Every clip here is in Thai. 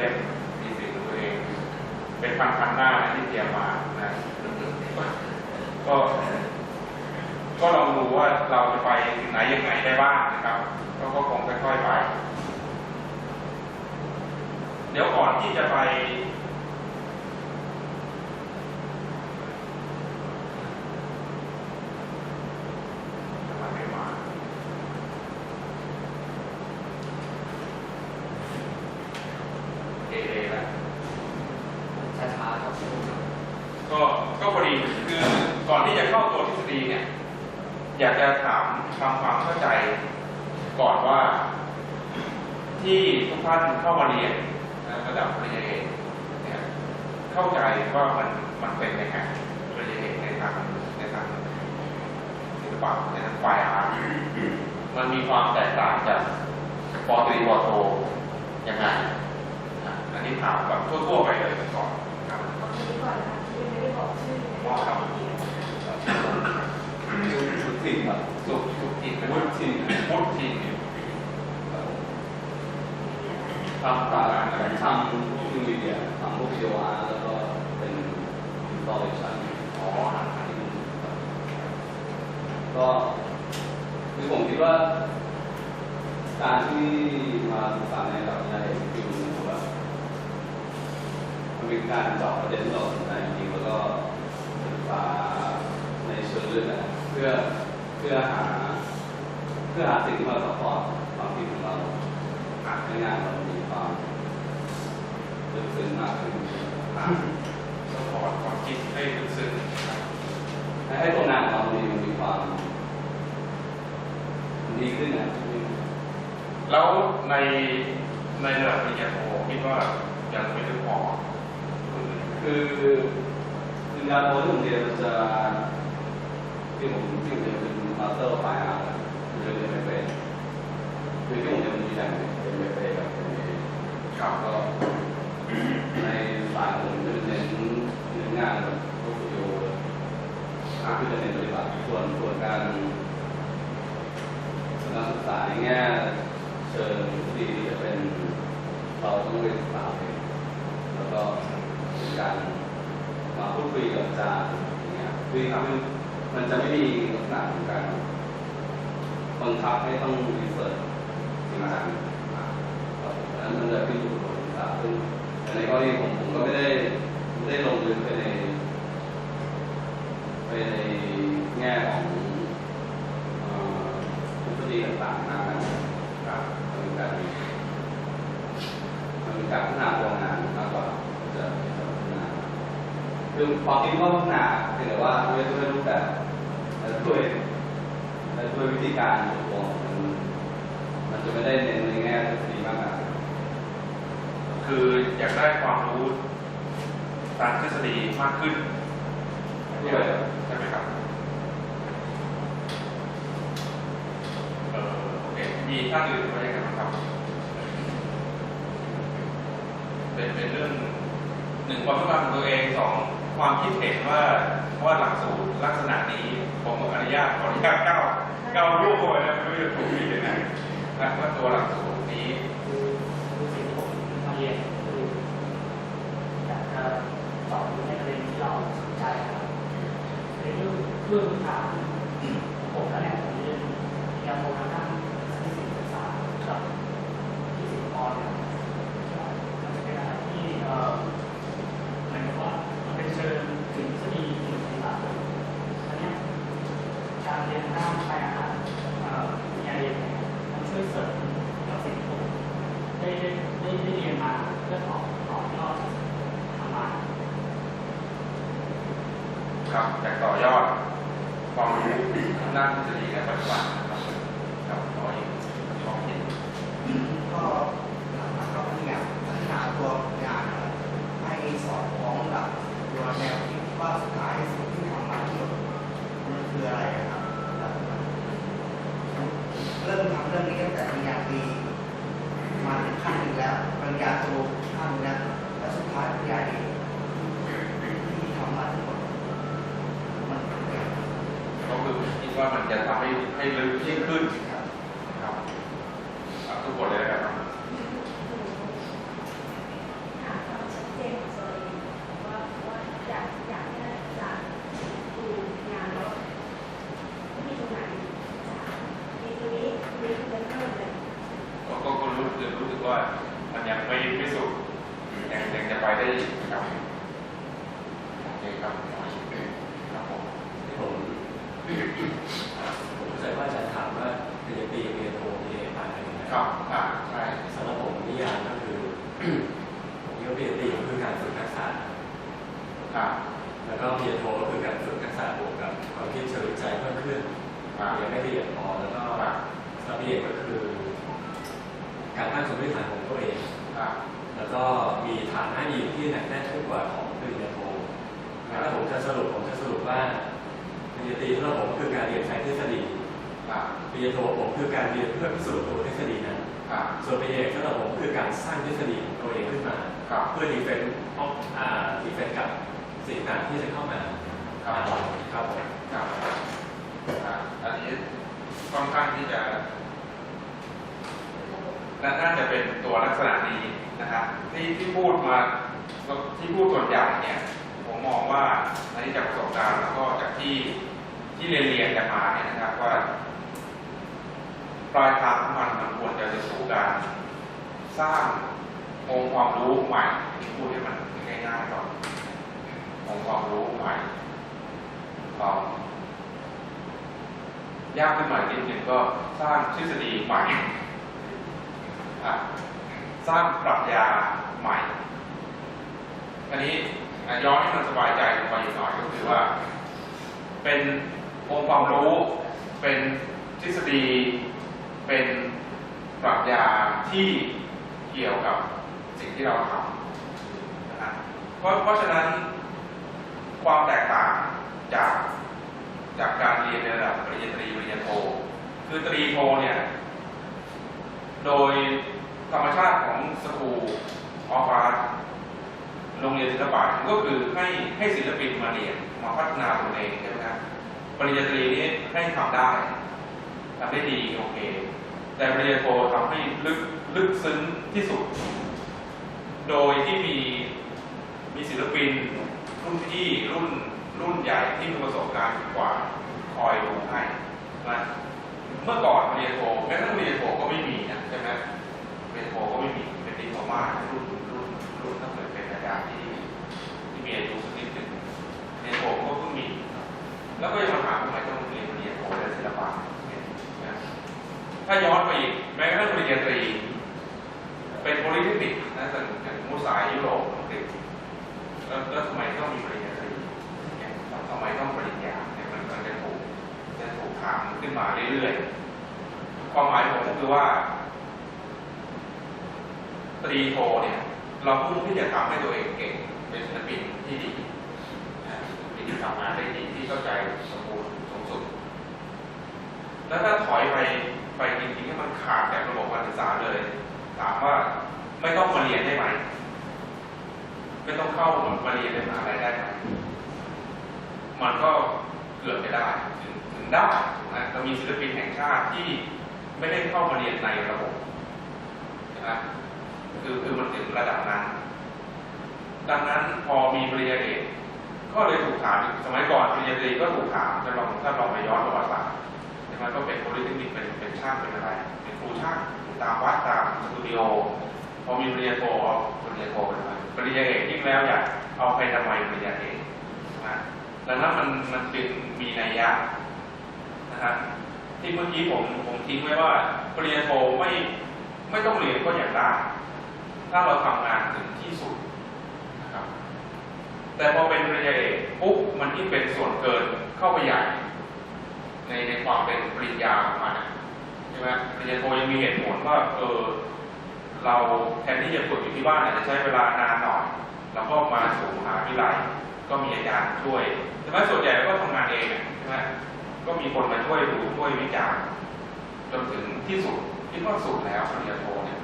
เล่มมีสิ่งของตัวเอง เป็นพันพันๆหน้านะที่เตรียมมานะก็ก็ลองดูว่าเราจะไปถึงไหนยังไงได้บ้างนะครับก็ก็คงค่อยๆไป เดี๋ยวก่อนที่จะไป มาไม่มาเอเอแล้ว ช้าๆครับ ก็ก็พอดีคือก่อนที่จะเข้าตัวทฤษฎีเนี่ย อยากจะถามทำความเข้าใจก่อนว่า ที่ทุกท่านเข้ามาเรียนนะระดับปริญญาเอกเนี่ยเข้าใจว่ามันมันเป็นยังไงปริญญาเอกในทางในทางศิลปะในทางฝ่ายอาร์ต มันมีความแตกต่างจากปอตรีปอโทยังไงอันนี้ถามแบบทั่วๆไปเลยก่อนครับขอชื่อก่อนนะคะที่ยับอกชื่อในรอบที่นะคะชุดสิ่งครับสุขสุขอินวุฒิทินมุดทินทำตาตามมอะไรทำพวกนิวมีเดียทำพวกวิดีโออาร์แล้วก็เป็นอินสตอเลชั่นอ๋อก็ คือผมคิดว่า การที่มาศึกษาในระดับวิทยาเอกคือผมว่ามันเป็นการเจาะประเด็นที่เราสนใจจริงแล้วก็ศึกษาในเชิงลึกนะเพื่อเพื่อหา เพื่อหาสิ่งที่มาซัพพอร์ตความคิดของเราอ่านให้งานเรามีความลึกซึ้งมากขึ้น สปอร์ตความคิดให้ลึกซึ้ง ให้ให้ตัวงานของเรามีมันมีความมัน ดีขึ้นนะแล้วในในระดับปริญญาโทคิดว่ายังไม่ลึกพอคือปริญญาโทที่ผมเรียนมันจะที่ผมที่ผมเรียนเป็นมาสเตอร์ไฟอาร์ผมเรียนไม่เป็นคือที่ผมเรียนมีแต่เป็นเฟกับเป็นครับก็ในสายผมจะเน้นเน้นงานแบบพวกวิดีโอก็คือจะเน้นปฏิบัติส่วนส่วนการ การศึกษาแง่เชิงทฤษฎีจะเป็นเราต้องเรียนศึกษาเองแล้วก็การมาพูดคุยกับอาจารย์อย่างเงี้ยคือคือมันจะไม่มีลักษณะของการบังคับให้ต้องรีเสิร์ชจริงจังครับผมอันนั้นมันจะขึ้นอยู่กับศึกษาซึ่งในกรณีผมผมก็ไม่ได้ไม่ได้ลงลึกไปในไปในแง่ของ รีต่างๆนะครับมันเป็นการมันเป็นการพัฒนาตัวงานมากกว่าจะจะพัฒนาคือความคิดว่าพัฒนาเพียงแต่ว่าด้วยด้วยรูปแบบและด้วยและด้วยวิธีการของมันมันจะไม่ได้เน้นในแง่ทฤษฎีมากนักคืออยากได้ความรู้ทางทฤษฎีมากขึ้นด้วยใช่ไหมครับเออโอเค มีท่านอื่นว่ายังไงบ้างครับ เป็นเป็นเรื่องหนึ่งความต้องการของตัวเองสองความคิดเห็นว่าว่าหลักสูตรลักษณะนี้ผมอนุญาตขออนุญาตก้าวก้ารูปเข้าไปนะไม่รู้จะถูกที่ยังไงนะว่าตัวหลักสูตรนี้คือสิ่งที่ผมมาเรียนคืออยากจะสอนในประเด็นที่เราสนใจครับในเรื่องเรื่องพื้นฐานผมแล้วเนี่ยผมเรียนปริญญาโททางด้าน คโปร์เนี่ยมันจะเป็นอะไรที่เอ่อหมายถึงว่ามันเป็นเชิงทฤษฎีถึงปฏิบัติอันเนี้ยการเรียนด้านไปอาหารเอ่อปริญญาเอกเนี่ยมันช่วยเสริมกับสิ่งที่ได้ได้ได้เรียนมาเพื่อต่อต่อยอดทำมาครับจากต่อยอดความรู้ทางด้านทฤษฎีและปฏิบัตินะครับครับขออีกข้อคิด ก็ก็พยายามพัฒนาตัวงานนะครับให้สอดคล้องกับตัวแนวคิดว่าสุดท้ายสิ่งที่ทำมาทั้งหมดมันคืออะไรนะครับแล้วเริ่มทำเรื่องนี้ตั้งแต่ปริญญาตรีมาถึงขั้นหนึ่งแล้วปริญญาโทขั้นหนึ่งแล้วแล้วสุดท้ายปริญญาเอกที่ทำมาทั้งหมดมันคืออะไร ก็คือคิด ว่ามันจะทำให้ให้ลึกยิ่งขึ้น ครับ ครับอะทุกคนเลยนะครับ มันยังไม่ไม่สุดยังยังจะไปได้อีกครับโอเคครับครับผม ที่ผมผมเข้าใจว่าอาจารย์ถามว่าปริญญาตรีปริญญาโทปริญญาเอกต่างกันยังไง ครับอ่าใช่สำหรับผมนิยามก็คือผมคิดว่าปริญญาตรีก็คือการฝึกทักษะอ่าแล้วก็ปริญญาโทก็คือการฝึกทักษะบวกกับความคิดเฉลียวใจเพิ่มขึ้นอ่ายังไม่ละเอียดพ ริญญาโทผมคือการเรียนเพื่อพิสูจน์ตัวทฤษฎีนั้นอ่าส่วนปริญญาเอกสำหรับผมคือการสร้างทฤษฎีของตัวเองขึ้นมาครับเพื่อดีเฟนต์อ่าดีเฟนต์กับสิ่งต่างที่จะเข้ามาครับหาเราครับผมครับอ่าอันนี้ค่อนข้างที่จะน่าน่าจะเป็นตัวลักษณะนี้นะครับที่ที่พูดมาที่พูดส่วนใหญ่เนี่ยผมมองว่าอันนี้จากประสบการณ์แล้วก็จากที่ที่เรียนเรียนกันมาเนี่ยนะครับว่า ปลายทางของมันมันควรจะสู่การสร้างองค์ความรู้ใหม่พูดให้มันง่ายๆก่อนองค์ความรู้ใหม่ความยากขึ้นมานิดนึงก็สร้างทฤษฎีใหม่สร้างปรัชญาใหม่ อันนี้ย้อนให้มันสบายใจลงไปอีกหน่อยก็คือว่า เป็นองค์ความรู้เป็นทฤษฎี เป็นปรัชญาที่เกี่ยวกับสิ่งที่เราทำนะฮะเพราะเพราะฉะนั้นความแตกต่างจากจากการเรียนในระดับปริญญาตรีปริญญาโทคือตรีโทเนี่ยโดยธรรมชาติของสกูออฟอาร์ตโรงเรียนศิลปะก็คือให้ให้ศิลปินมาเรียนมาพัฒนาตัวเองใช่ไหมครับปริญญาตรีนี้ให้ทำได้ทำได้ดีโอเค แต่ปริญญาโททำให้ลึกลึกซึ้งที่สุด โดยที่มีมีศิลปิน รุ่นพี่รุ่นรุ่นใหญ่ที่มีประสบการณ์กว่าคอยดูให้นะเมื่อก่อนปริญญาโทแม้ทั่งปริญญาโทก็ไม่มีนะใช่ไหมปริญญาโทก็ไม่มีเป็นดิโพมารุ่นรุ่นรุ่นถ้าเกิดเป็นอาจารย์ที่ที่มีอายุสักนิดหนึ่งปริญญาโทก็เพิ่งมี แล้วก็ยังมาถามทำไมต้องเรียนปริญญาโทในศิลปะ ถ้าย้อนไปอีกแม้กระทั่งปริญญาตรี เป็นโพลิเทคนิคนะแต่อย่างมุสายยุโรปอังกฤษแล้วแล้วทำไมต้องมีปริญญาตรีทำไมต้องปริญญาเนี่ยมันมันจะถูกจะถูกถามขึ้นมาเรื่อยๆความหมายผมก็คือว่าตรีโทเนี่ย เราพุ่งที่จะทำให้ตัวเองเก่งเป็นศิลปินที่ดีศิลปินที่ทำงานได้ดีที่เข้าใจสมบูรณ์สูงสุดแล้วถ้าถอยไป ไปจริงๆให้มันขาดจากระบบการศึกษาเลย ถามว่าไม่ต้องมาเรียนได้ไหม ไม่ต้องเข้ามาเรียนในมหาลัยได้ไหมมันก็เกือบจะได้ถึงถึงได้นะเรามีศิลปินแห่งชาติที่ไม่ได้เข้ามาเรียนในระบบนะคือคือมันถึงระดับนั้น ดังนั้นพอมีปริญญาเอกก็เลยถูกถามสมัยก่อนปริญญาตรีก็ถูกถามถ้าเราถ้าเราไปย้อนประวัติศาสตร์ ใช่ไหมก็เป็นโพลิเทคนิคเป็นเป็นช่างเป็นอะไร เป็นครูช่างตามวัดตามสตูดิโอพอมีปริญญาโทปริญญาโทไปทำไมปริญญาเอกยิ่งแล้วอยากเอาไปทำไมปริญญาเอกนะดังนั้นมันมันจึงมีนัยยะนะครับที่เมื่อกี้ผมผมทิ้งไว้ว่าปริญญาโทไม่ไม่ต้องเรียนก็อยากได้ถ้าเราทำงานถึงที่สุดนะครับแต่พอเป็นปริญญาเอกปุ๊บมันยิ่งเป็นส่วนเกินเข้าไปใหญ่ ในในความเป็นปริญญาของมันใช่ไหมปริญญาโทยังมีเหตุผลว่าเออเราแทนที่จะฝึกอยู่ที่บ้านอาจจะใช้เวลานานหน่อยแล้วก็มาสู่มหาวิทยาลัยก็มีอาจารย์ช่วยใช่ไหมส่วนใหญ่ก็ทำงานเองใช่ไหมก็มีคนมาช่วยดูช่วยวิจารณ์จนถึงที่สุดที่ว่าสุดแล้วปริญญาโทเนี่ย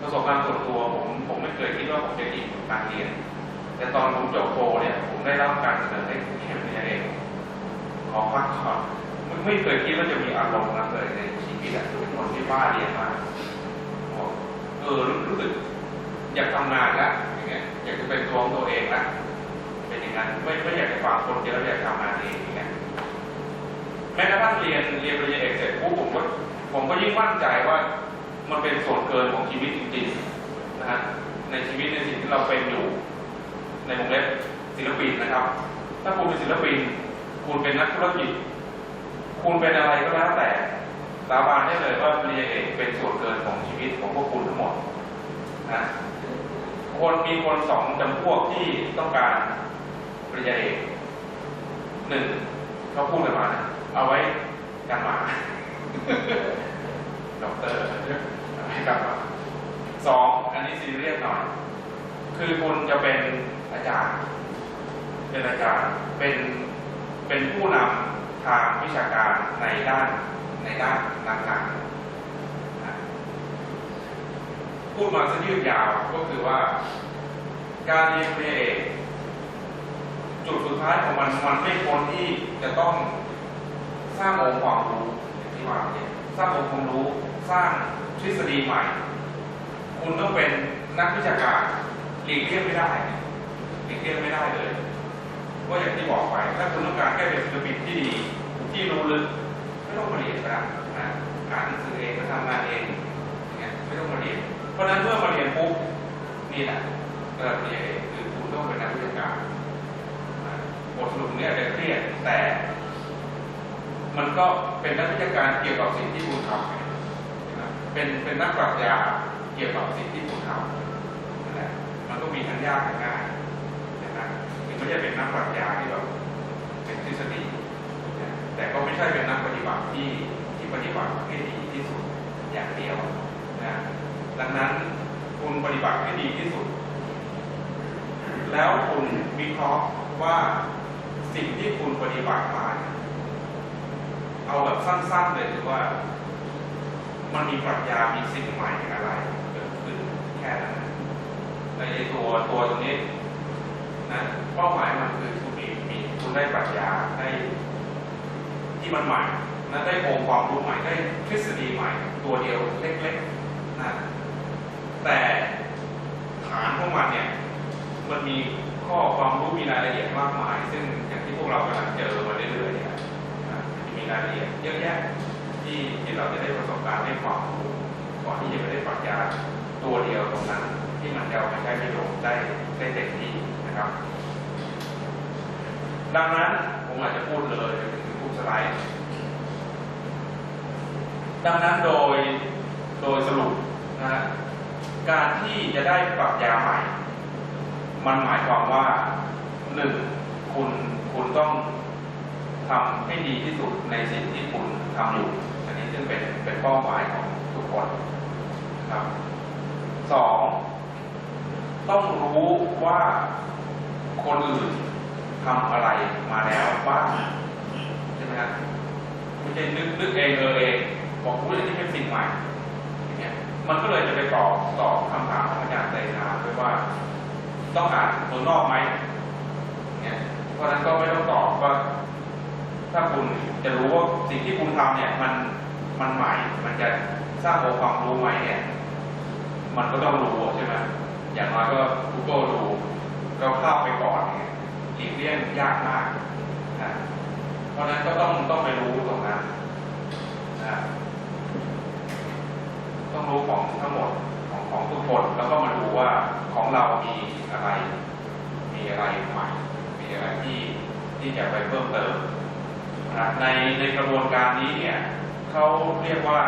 ประสบการณ์ส่วนตัวผมผมไม่เคยคิดว่าผมจะอินกับการเรียน แต่ตอนผมจบโทเนี่ยผมได้รับการเสนอให้เรียนเอกขอพักก่อน ไม่ไม่เคยคิดว่าจะมีอารมณ์นั้นเลยในชีวิตอะเป็นคนที่บ้าเรียนมาบอกเออรู้สึกอยากทำงานแล้วอย่างเงี้ยอยากจะเป็นตัวของตัวเองล้วเป็นอย่างนั้นไม่ไม่อยากจะฟังคนเยอะอยากทำงานเองอย่างเงี้ยแม้กระทั่งเรียนเรียนปริญญาเอกเสร็จปุ๊บผมก็ผมก็ยิ่งมั่นใจว่ามันเป็นส่วนเกินของชีวิตจริงๆนะฮะในชีวิตในสิ่งที่เราเป็นอยู่ ในวงเล็บศิลปินนะครับ ถ้าคุณเป็นศิลปิน คุณเป็นนักธุรกิจ คุณเป็นอะไรก็แล้วแต่ สาบานได้เลยว่าปริญญาเอกเป็นส่วนเกินของชีวิตของพวกคุณทั้งหมดนะคนมีคนสองจำพวกที่ต้องการปริญญาเอกหนึ่งเขาพูดกันมาเอาไว้กันหมาด็อกเตอร์ให้กันหมาสองอันนี้ซีเรียสหน่อยคือคุณจะเป็นอาจารย์ เป็นอาจารย์เป็นเป็นผู้นำ ทางวิชาการในด้านในด้านนั้นๆนะพูดมาซะยืดยาวก็คือว่า การเรียนปริญญาเอกจุดสุดท้ายของมันมันไม่พ้นที่จะต้องสร้างองค์ความรู้ที่ว่าเนี่ยสร้างองค์ความรู้สร้างทฤษฎีใหม่ คุณต้องเป็นนักวิชาการหลีกเลี่ยงไม่ได้หลีกเลี่ยงไม่ได้เลย ว่าอย่างที่บอกไป ถ้าคุณต้องการแค่เป็นศิลปินที่ดีที่รู้ลึกไม่ต้องมาเรียนก็ได้นะอ่านหนังสือเองก็ทำงานเองอย่างเงี้ยไม่ต้องมาเรียน เพราะนั้นเมื่อมาเรียนปุ๊บนี่แหละระดับปริญญาเอกคือคุณต้องเป็นนักวิชาการบทสรุปเนี้อาจจะเครียดแต่ มันก็เป็นนักวิชาการเกี่ยวกับสิ่งที่คุณทำเป็นเป็นนักปรัชญาเกี่ยวกับสิ่งที่คุณทำนั่นแหละมันก็มีทั้งยากทั้งง่ายนะถึงไม่ใช่เป็นนักปรัช ญาที่แบบเป็นทฤษฎีแต่ก็ไม่ใช่เป็นนักปฏิบัติที่ที่ปฏิบัติให้ดีที่สุดอย่างเดียวนะดังนั้นคุณปฏิบัติให้ดีที่สุด แล้วคุณวิเคราะห์ว่าสิ่งที่คุณปฏิบัติมาเอาแบบสั้นๆเลยคือว่า มันมีปรัชญา มีสิ่งใหม่อะไรเกิดขึ้นแค่นั้นในตัวตัวตรงนี้ นะเป้าหมายมันคือคุณมีมีคุณได้ปรัชญาได้ที่มันใหม่นะได้องค์ความรู้ใหม่ได้ทฤษฎีใหม่ ตัวเดียวเล็กๆนะแต่ฐานของมันเนี่ยมันมีข้อความรู้มีรายละเอียดมากมาย ซึ่งอย่างที่พวกเรากำลังเจอมาเรื่อยๆเนี่ยมีรายละเอียดเยอะแยะที่ที่เราจะได้ประสบการณ์ได้ความรู้ก่อนที่จะไปได้ปรัชญาตัวเดียวตรงนั้นที่มันจะเอาไปใช้ประโยชน์ได้ได้เต็มที่ นะครับ ดังนั้นผมอาจจะพูดเลยถึงทุกสไลด์ ดังนั้นโดยโดยสรุปนะการที่จะได้ปรัชญาใหม่ มันหมายความว่าหนึ่งคุณคุณต้องทำให้ดีที่สุดในสิ่งที่คุณทำอยู่ อันนี้ซึ่งเป็นเป็นเป้าหมายของทุกคนครับสองต้องรู้ว่า คนอื่นทำอะไรมาแล้วบ้างใช่ไหมครับไม่ใช่นึกนึกเองเออเองบอกว่าอันนี้เป็นสิ่งใหม่อย่างเงี้ยมันก็เลยจะไปตอบตอบคำถามของอาจารย์ไตรนาด้วยว่า ต้องอ่านเมืองนอกไหมเนี่ยเพราะฉะนั้นก็ไม่ต้องตอบว่า ถ้าคุณจะรู้ว่าสิ่งที่คุณทำเนี่ย มันมันใหม่ มันจะสร้างองค์ความรู้ไหมเนี่ย มันก็ต้องรู้ใช่ไหมอย่างน้อยก็ Google ดูก็เข้าไปก่อนเนี่ยหลีกเลี่ยงยากมากนะเพราะฉะนั้นก็ต้องต้องไปรู้ตรงนั้นนะต้องรู้ของทั้งหมดของของทุกคนแล้วก็มาดูว่าของเรามีอะไร มีอะไรใหม่ มีอะไรที่ที่จะไปเพิ่มเติมนะในในกระบวนการนี้เนี่ยเขาเรียกว่า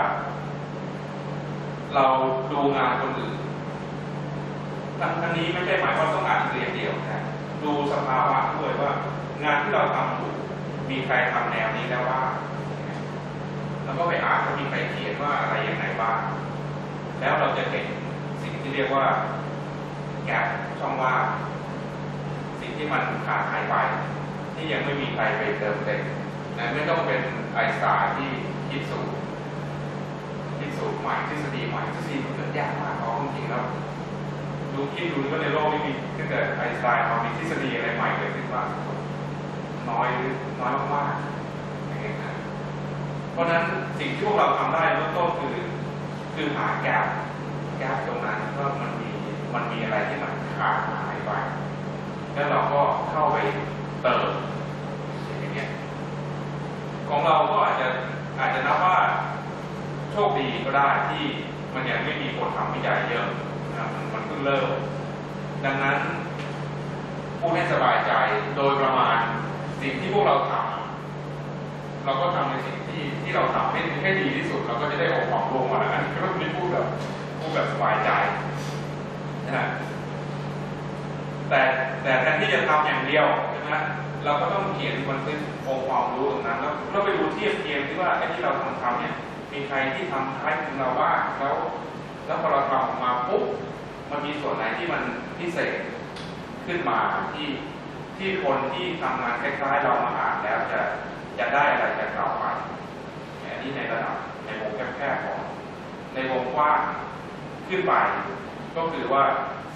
เราดูงานคนอื่น ทั้งนี้ไม่ใช่หมายความต้องอ่านเรียนเดียวนะดูสภาวะด้วยว่างานที่เราทำอยู่มีใครทำแนวนี้แล้วบ้าแล้วก็ไปอ่านว่ามีใครเขียนว่าอะไรอยังไงบ้างแล้วเราจะเห็นสิ่งที่เรียกว่าแกลช่องว่างสิ่งที่มันขาดหายไป ที่ยังไม่มีใครไปเติมเต็มนะไม่ต้องเป็นไอน์สไตน์ที่คิดสูตรคิดสูตรใหม่ทฤษฎีใหม่ทฤษฎีมันเกิดยากมากเพราะจริงแล้ว ดูคิดดูว่าในโลกนี้มีตั้งแต่ไอน์สไตน์มามีทฤษฎีอะไรใหม่เกิดขึ้นบ้าน้อยน้อยมากๆอย่างเงี้ยนะเพราะนั้นสิ่งที่พวกเราทำได้เริ่มต้นคือคือหาแกลแกลตรงนั้นว่ามันมีมันมีอะไรที่มันขาดหายไปแล้วเราก็เข้าไปเติมอย่างเงี้ยของเราก็อาจจะอาจจะนับว่าโชคดีก็ได้ที่มันยังไม่มีคนทำวิจัยเยอะ มันมันเพิ่งเริ่ม ดังนั้นพูดให้สบายใจโดยประมาณสิ่งที่พวกเราทำเราก็ทำในสิ่งที่ที่เราทำให้ให้ดีที่สุด เราก็จะได้ออกความรวมมาแล้วอันนี้ก็ไม่พูดแบบพูดแบบสบายใจนะแต่แต่แทนที่จะทำอย่างเดียวใช่ไหมเราก็ต้องเขียนบันทึกองค์ความรู้ตรงนั้นแล้วเราไปดูเทียบเทียงที่ว่าไอ้ที่เราทำทำเนี่ยมีใครที่ทำคล้ายคลึงเราบ้างแล้ว แล้วพอเราทำออกมาปุ๊บ มันมีส่วนไหนที่มันพิเศษขึ้นมาที่ที่คนที่ทำงานคล้ายๆเรามาอ่านแล้วจะจะได้อะไรจากเราไปอันนี้ในระดับในวงแคบๆของในวงกว้างขึ้นไป ก็คือว่า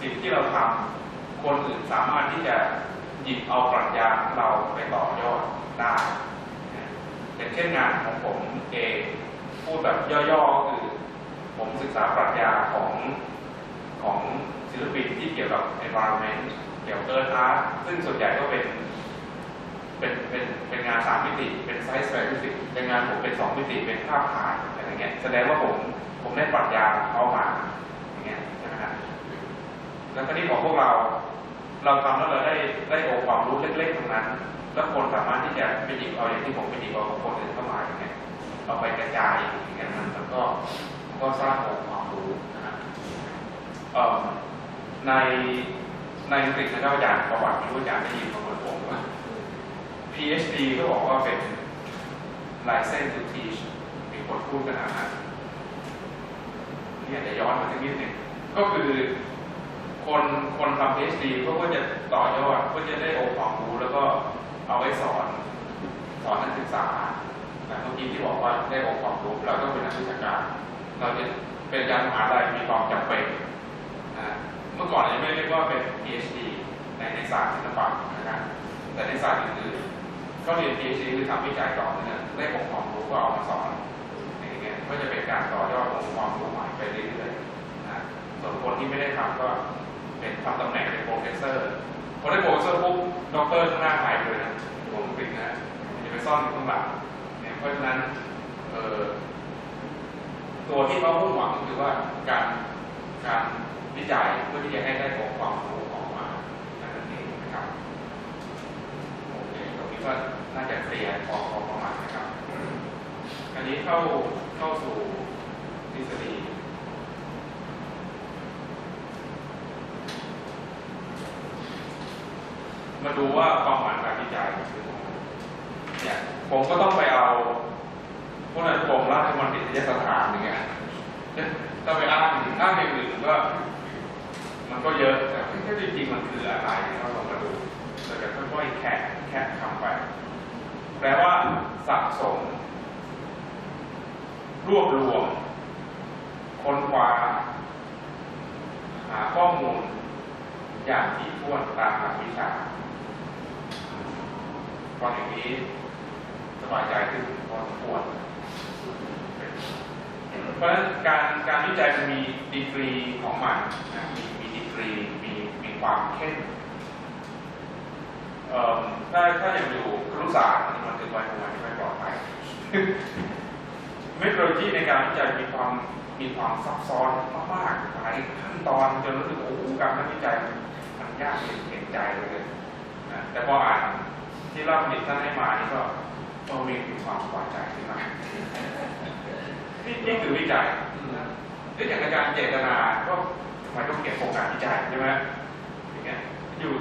สิ่งที่เราทำคนอื่นสามารถที่จะหยิบเอาปรัชญาของเราไปต่อยอดได้อย่างเช่นงานของผมเองพูดแบบย่อๆก็คือผมศึกษาปรัชญาของ ของศิลปินที่เกี่ยวกับ environment เกี่ยวกับ earth art ซึ่งส่วนใหญ่ก็เป็นเป็นเป็นเป็นงานสามมิติ เป็นไซส์แปดมิติเป็นงานผมเป็นสองมิติ เป็นภาพถ่ายอะไรเงี้ย แสดงว่าผมผมได้ปรัชญาของเขามาอย่างเงี้ยใช่ไหมฮะแล้วก็นี่ของพวกเราเราทำแล้วเราได้ได้องค์ความรู้เล็กๆตรงนั้น แล้วคนสามารถที่จะไปหยิบเอาอย่างที่ผมไปหยิบเอาของคนอื่นเข้ามาอย่างเงี้ยเอาไปกระจายอย่างเงี้ยมันมันก็ก็สร้างองค์ความรู้นะฮะ ในในอังกฤษนะครับอาจารย์ประวัติไม่รู้อาจารย์ได้ยินมาเหมือนผมว่า PhD ก็บอกว่าเป็น license to teach มีคนพูดกันนะฮะนี่อาจจะย้อนมาสักนิดหนึ่งก็คือคนคนทำ PhD เขาก็จะต่อยอดก็จะได้องค์ความรู้แล้วก็เอาไว้สอน สอนนักศึกษาแต่เมื่อกี้ที่บอกว่าได้องค์ความรู้เราต้องเป็นนักวิชาการเราจะเป็นอารย์มหาลัยมีความจำเป็น เมื่อก่อนยังไม่เรียกว่าเป็น PhD ในในศาสตร์ศิลปะนะครับแต่ในศาสตร์อื่นๆก็เรียน PhD คือทำวิจัยต่อเนื่องได้องค์ความรู้ก็เอามาสอนอย่างเงี้ยก็จะเป็นการต่อยอดองค์ความรู้ใหม่ไปเรื่อยๆนะส่วนคนที่ไม่ได้ทำก็เป็นทำตำแหน่งเป็นโปรเฟสเซอร์พอได้โปรเฟสเซอร์ปุ๊บด็อกเตอร์ข้างหน้าหายเลยนะผมปิดนะจะไปซ่อนอยู่ข้างหลังเนี่ยเพราะฉะนั้นเออตัวที่เขามุ่งหวังก็คือว่าการการ วิจัยเพื่อที่จะให้ได้องค์ความรู้ออกมานั่นเองนะครับโอเคตรงนี้ก็น่าจะเคลียร์พอพอประมาณนะครับอันนี้เข้าเข้าสู่ทฤษฎีมาดูว่าความหมายการวิจัยคือเนี่ยผมก็ต้องไปเอาพวกนั้นกรมราชบัณฑิตยสถานอย่างเงี้ยถ้าไปอ้างอ้างอย่างอื่นก็ มันก็เยอะแต่ก็จริงๆมันคืออะไรเราลองมาดูเราจะค่อยๆแคะแคะคำไป แปลว่าสะสม รวบรวม ค้นคว้าหาข้อมูล อย่างที่ถ้วนตามหลักวิชาตอนอย่างนี้สบายใจขึ้นพอสมควรเพราะฉะนั้นการการวิจัยมันมีดีกรีของมันนะมี มีดีกรีมีมีความเข้มเอ่อถ้าถ้าอย่างอยู่ครุศาสตร์นี่มันคือว้ประมาณไม่ปลอดภัยเมทโลจีในการวิจัยมีความมีความซับซ้อนมากๆหลายขั้นตอนจนรู้สึกโอ้การวิจัยมันยากเห็นใจเลยนะแต่พออ่านที่รับผลิตท่านให้มานี่ก็ก็มีความสบายใจขึ้นมานี่นี่คือวิจัยนี่อย่างอาจารย์เจตนาก็ ไมต้องเก็บโครงการวิจัยใช่ไหมอย่างเงี้ยอยู่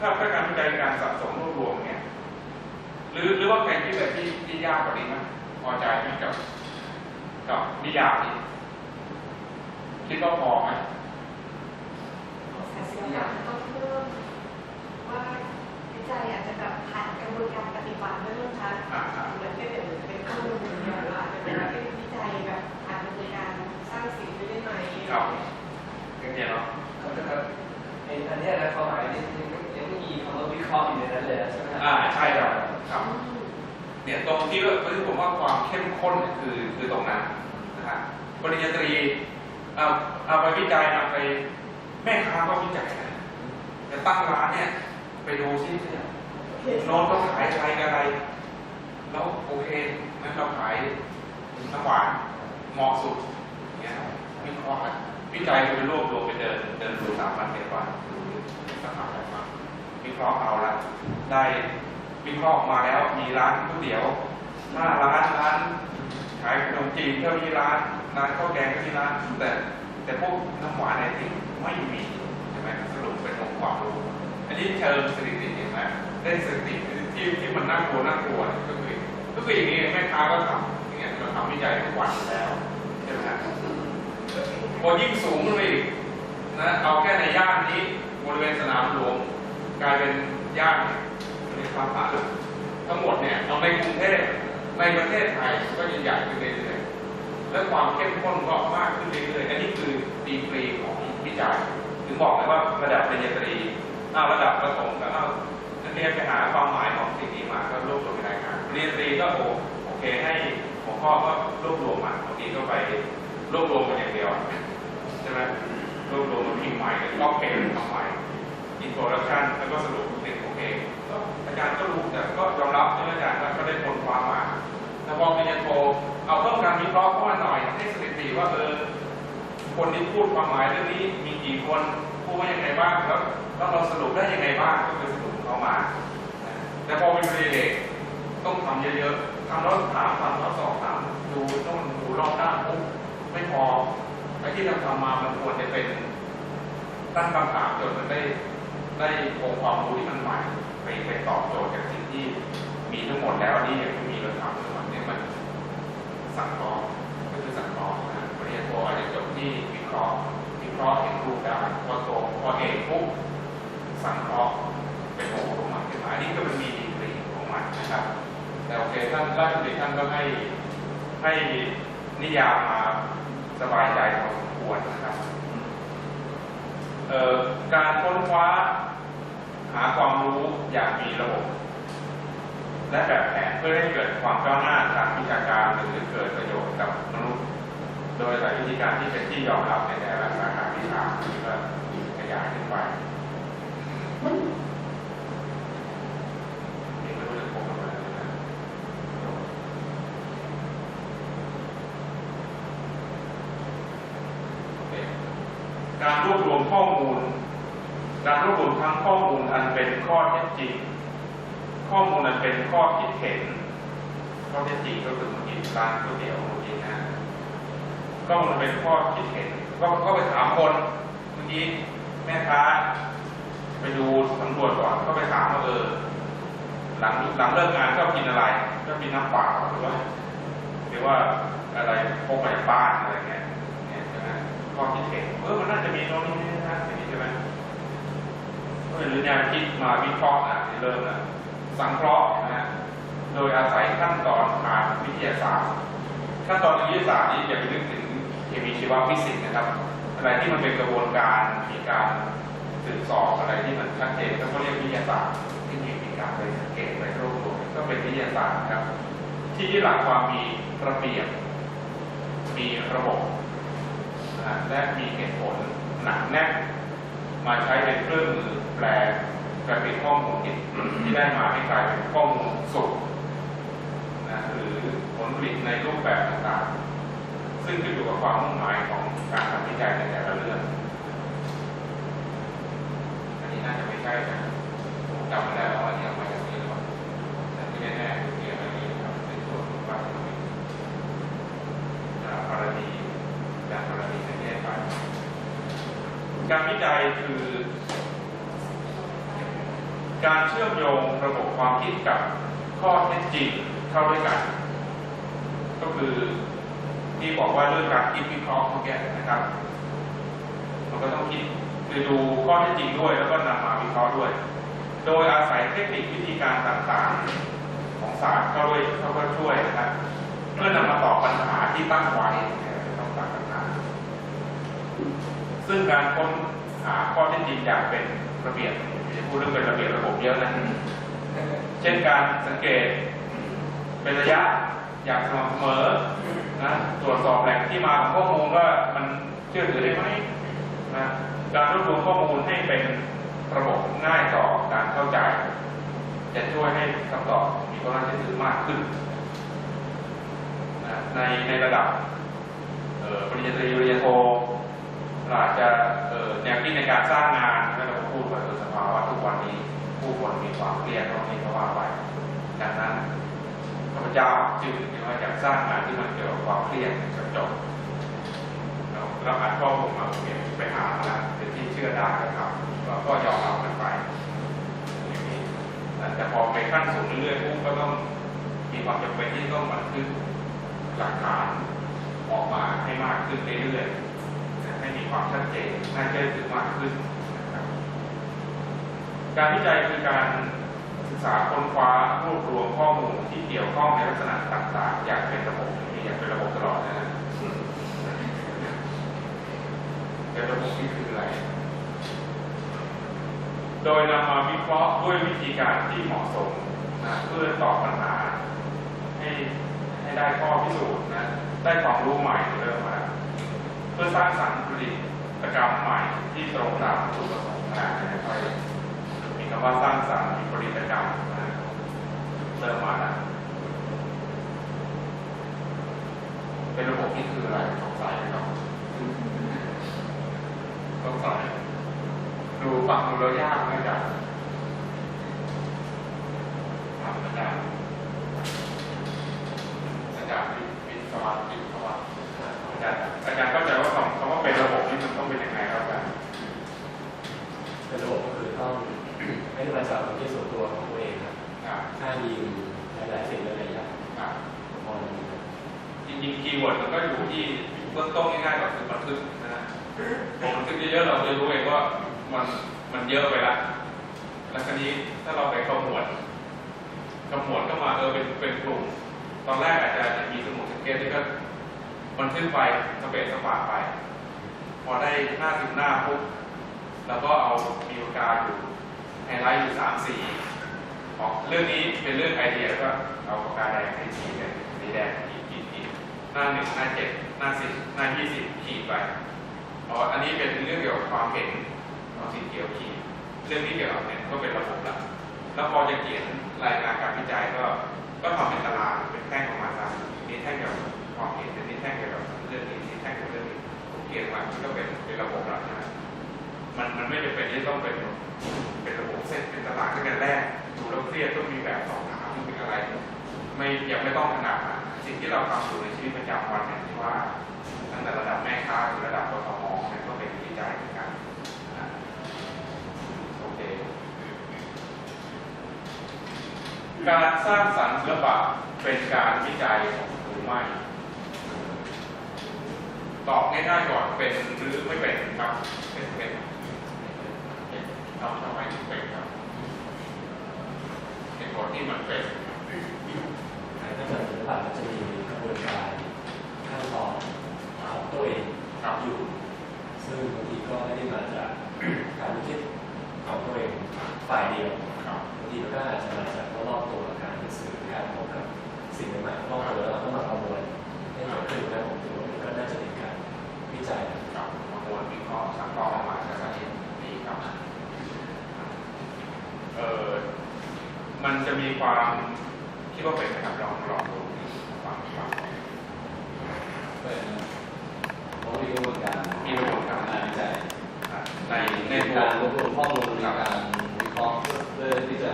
ถ้าถ้าการวิจัยการสะสมรวบรวมเนี่ยหรือหรือว่าใครที่แบบที่ที่ยากกว่านี้ไหมพอใจไหมกับกับนิยามนี้คิดว่าพอไหมแต่สิ่งอย่างต้องเพิ่มว่าวิจัยอาจจะแบบผ่านกระบวนการปฏิบัติไม่ต้องชัดอ่าอ่าเหมือนเป็นแบบเป็นข้อมูลอย่างเดียวหรืออาจจะเป็นวิจัยแบบผ่านกระบวนการสร้างสิ่งได้ไหม ครับเนี่ยเนาะครับไอ้อันเนี้ยนะความหมายนี่ยังไม่มีคำว่าวิเคราะห์อยู่ในนั้นเลยใช่ไหมครับอ่าใช่ครับครับเนี่ยตรงที่ว่าที่ผมว่าความเข้มข้นเนี่ยคือคือตรงนั้นนะฮะปริญญาตรีเอาเอาไปวิจัยเอาไปแม่ค้าก็วิจัยนะจะตั้งร้านเนี่ยไปดูซิเนี่ยโน้ตเขาขายอะไรกับอะไร แล้วโอเคงั้นเราขายน้ำหวานเหมาะสุดอย่างเงี้ยวิเคราะห์กัน วิจัยไปรวบรวมไปเดินเดินดูสามวันเจ็ดวันเคราะห์เอาละได้วิเคราะห์ออกมาแล้วมีร้านก๋วยเตี๋ยวหน้าร้านร้านขายขนมจีนก็มีร้านร้านข้าวแกงก็มีร้านแต่แต่พวกน้ำหวานอะไรที่ไม่มีใช่ไหมสรุปเป็นองค์ความรู้ อันนี้เชิงสถิติเห็นไหมได้สถิติที่ที่มันน่ากลัวน่ากลัวก็คือก็คืออย่างนี้แม่ค้าก็ทำอย่างเงี้ยเราทำวิจัยทุกวันแล้วใช่ไหม พอยิ่งสูงขึ้นไปอีกนะเอาแค่ในย่านนี้บริเวณสนามหลวงกลายเป็นย่านในความผ่านทั้งหมดเนี่ยเอาในกรุงเทพในประเทศไทยก็จะใหญ่ขึ้นเรื่อยๆและความเข้มข้นก็มากขึ้นเรื่อยๆอันนี้คือดีกรีของวิจัยถึงบอกเลยว่าระดับปริญญาตรีอ้าวระดับประถมก็เอานักเรียนไปหาความหมายของสิ่งนี้มาก็รวบรวมในรายงานปริญญาตรีก็โอโอเคให้หัวข้อก็รวบรวมมาบางทีก็ไป รวบรวมกันอย่างเดียวใช่ไหมรวบรวมมาพิมพ์ใหม่ก็เก็บทำใหม่อินโทรดักชันแล้วก็สรุปทุกสิ่งโอเคก็อาจารย์ก็รู้แต่ก็ยอมรับใช่ไหมอาจารย์ว่าก็ได้ผลความมาแต่พอปริญญาโทเอาเพิ่มการวิเคราะห์เข้ามาหน่อยให้สถิติว่าเออคนที่พูดความหมายเรื่องนี้มีกี่คนพูดว่ายังไงบ้างแล้วแล้วเราสรุปได้ยังไงบ้างก็คือสรุปเข้ามา แต่พอเป็นปรเด็นต้องทำเยอะๆทำแล้วถามทำแล้วสอบถามดูต้องดูรอบด้านปุ๊บ ไม่พอไอ้ที่ทำทำมามันควรจะเป็นตั้งคำถามจนมันได้ได้องค์ความรู้ที่มันใหม่ไปไปตอบโจทย์กับสิ่งที่มีทั้งหมดแล้วนนี้ยังไม่มีเราทำทั้งหมดนี่มันสั่งเคราะห์ก็คือสั่งเคราะห์นะปริญญาโทอาจจะจบที่วิเคราะห์วิเคราะห์เห็นรูปได้พอโตพอเอกปุ๊บสั่งเคราะห์เป็นองค์ของมันขึ้นมาอันนี้ก็เป็นมีดีกรีของมันนะครับ แต่โอเคท่านราชบัณฑิตท่านก็ให้ให้นิยามมา สบายใจพอสมควรนะครับการค้นคว้าหาความรู้อย่างมีระบบ และแบบแผนเพื่อให้เกิดความก้าวหน้าทางวิชาการหรือเกิดประโยชน์กับมนุษย์ โดยหลายวิธีการที่เป็นที่ยอมรับในแต่ละสาขาวิชาที่ก็ขยายขึ้นไปนี่ไม่รู้จะพบกับอะไรนะโอเค การรวบรวมข้อมูล การรวบรวมทั้งข้อมูลอันเป็นข้อเท็จจริง ข้อมูลนั้นเป็นข้อคิดเห็น ข้อเท็จจริงก็คือเมื่อกี้ร้านก๋วยเตี๋ยวเมื่อกี้นะข้อมูลมันเป็นข้อคิดเห็น ก็ก็ไปถามคนเมื่อกี้แม่ค้าไปดูสำรวจก่อนก็ไปถามว่าเออหลังหลังเลิกงานชอบกินอะไรชอบกินน้ำเปล่าหรือว่าหรือว่าอะไรพกไปบ้านอะไรเงี้ย ไหมข้อคิดเห็นเออมันน่าจะมีโน่นนี่นี่นะอย่างนี้ใช่ไหมหรือแนวคิดมาวิเคราะห์นะเริ่มนะสังเคราะห์นะโดยอาศัยขั้นตอนทางวิทยาศาสตร์ขั้นตอนทางวิทยาศาสตร์นี้อย่าไปนึกถึงเคมีชีวฟิสิกส์นะครับอะไรที่มันเป็นกระบวนการมีการสืบสอบอะไรที่มันชัดเจนก็เขาเรียกวิทยาศาสตร์ที่มีมีการไปสังเกตไปรวบรวมก็เป็นวิทยาศาสตร์นะครับ ที่ยึดหลักความมีระเบียบมีระบบ และมีเหตุผลหนักแน่นมาใช้เป็นเครื่องมือแปลแปลเป็นข้อมูลที่ที่ได้มาให้กลายเป็นข้อมูลสุดนะหรือผลผลิตในรูปแบบต่างๆ ซึ่งขึ้นอยู่กับความมุ่งหมายของการทำวิจัยในแต่ละเรื่อง อันนี้น่าจะไม่ใช่นะผมจำไม่ได้แล้วว่าอันนี้เอามาจากนี้หรือเปล่าแต่ที่แน่ๆคือเกี่ยวกับอันนี้นะครับเป็นส่วนของความกรณีการกร ณีในปการวิจัยคือ การเชื่อมโยงระบบความคิดกับข้อเท็จจริงเข้าด้วยกัน ก็คือที่บอกว่าเรื่องการคิดวิเคราะห์เมื่อกี้นะครับ มันก็ต้องคิดคือดูข้อเท็จจริงด้วย แล้วก็นำมาวิเคราะห์ด้วย โดยอาศัยเทคนิควิธีการต่างๆของศาสตร์เข้าด้วยเข้ามาช่วยนะครับเพื่อนำมาตอบปัญหาที่ตั้งไว้เนี่ยต้องตั้งปัญหา ซึ่งการค้นหาข้อเท็จจริงอย่างเป็นระเบียบจะพูดเรื่องเป็นระเบียบระบบเยอะนะเช่นการสังเกต เป็นระยะอย่างสม่ำเสมอนะตรวจสอบแหล่งที่มาของข้อมูลว่ามันเชื่อถือได้ไหมนะการรวบรวมข้อมูลให้เป็นระบบง่ายต่อการเข้าใจ จะช่วยให้คำตอบมีความน่าเชื่อถือมากขึ้นนะในในระดับเอ่อปริญญาตรีปริญญาโท เราอาจจะแนวคิดในการสร้างงานที่เราพูดว่าเออสภาวะทุกวันนี้ผู้คนมีความเครียดก็มีภาวะไปดังนั้นข้าพเจ้าจึงเห็นว่าอยากสร้างงานที่มันเกี่ยวกับความเครียดจบจบเราเราอัดข้อมูลมาเก็บไปหาแล้วเป็นที่เชื่อได้นะครับแล้วก็ยอมรับกันไปอย่างนี้แต่พอไปขั้นสูงเรื่อยๆปุ๊บก็ต้องมีความจำเป็นที่ต้องบันทึกหลักฐานออกมาให้มากขึ้นเรื่อยๆ ให้มีความชัดเจนน่าเชื่อถือมากขึ้นนะครับการวิจัยคือการศึกษาค้นคว้ารวบรวมข้อมูลที่เกี่ยวข้องในลักษณะต่างๆ อย่างเป็นระบบนี่อย่างเป็นระบบตลอดนะฮะเป็นระบบนี่คืออะไร โดยนำมาวิเคราะห์ด้วยวิธีการที่เหมาะสมนะเพื่อตอบปัญหาให้ให้ได้ข้อพิสูจน์นะได้ความรู้ใหม่เริ่มมา เพื่อสร้างสรรค์ผลิตกรรมใหม่ที่ตรงตามจุดประสงค์นะนะครับมีคำว่าสร้างสรรค์มีผลิตกรรมนะเริ่มมาแล้วเป็นระบบที่คืออะไรสงสัยไหมครับสงสัยดูฟังดูแล้วยากไหมจ๊ะถามอาจารย์อาจารย์วิศวะวิศวะอาจ ย์เวิร์ดมันก็อยู่ที่เบื้องต้นง่ายๆก็คือบันทึกนะฮะพอบันทึกเยอะๆเราจะรู้เองว่ามันมันเยอะไปละแล้วคราวนี้ถ้าเราไปขมวดขมวดก็มาเออเป็นเป็นกลุ่ม ตอนแรกอาจจะมีสมุดสเก็ตที่ก็บันทึกไปสเปซสปาไป พอได้หน้าสิบหน้าปุ๊บแล้วก็เอามีปากกาอยู่ไฮไลท์อยู่สามสี่ออกเรื่องนี้เป็นเรื่องไอเดียก็เอาปากกาแดงให้ขีดเลยสีแดงขีดขีดขีดห น้าหนึ่งหน้าเจ็ดหน้าสิบหน้ายี่สิบขีดไปอ๋ออันนี้เป็นเรื่องเกี่ยวกับความเห็นเอาสีเขียวขีดเรื่องนี้เกี่ยวกับเนี่ยก็เป็นระบบละแล้วพอจะเขียนรายงานการวิจัยก็ก็ทำเป็นตารางเป็นแท่งออกมาตามนี้แท่งเกี่ยวกับความเห็นอันนี้แท่งเกี่ยวกับเรื่องนี้นี่แท่งเกี่ยวกับเรื่องนี้ผมเขียนมาก็เป็นเป็นระบบละนะมันมันไม่จำเป็นที่ต้องเป็นเป็นระบบเส้นเป็นตารางตั้งแต่แรกดูแล้วเครียดต้องมีแบบสอบถามต้องมีอะไร ไม่ยังไม่ต้องขนาดนั้น สิ่งที่เราทำอยู่ในชีวิตประจำวันเนี่ยที่ว่าตั้งแต่ระดับแม่ค้าถึงระดับกทมเนี่ยก็เป็นวิจัยเหมือนกันโอเคการสร้างสรรค์ศิลปะเป็นการวิจัยหรือไม่ตอบง่ายๆก่อนเป็นหรือไม่เป็นครับเป็นเป็นทำทำไมถึงเป็นครับเหตุผลที่มันเป็น เกิดศิลปะมันจะมีกระบวนการขั้นตอนของตัวเองครับอยู่ ซึ่งบางทีก็ไม่ได้มาจากการคิดของตัวเองฝ่ายเดียวครับบางทีมันก็อาจจะมาจากรอบๆตัวการหนังสือการพบกับสิ่งใหม่ๆรอบตัวแล้วเราก็มาประมวลให้เกิดขึ้นนะผมถือว่ามันก็น่าจะเป็นการวิจัยนะครับมาวนวิเคราะห์สังเคราะห์ออกมาจากสาเหตุนี้ครับเออมันจะมีความ คิดว่าเป็นนะครับลองลองดูฟังฟังเป็นเพราะมีกระบวนการมีกระบวนการงานวิจัยในในการรวบรวมข้อมูลในการวิเคราะห์เพื่อที่จะ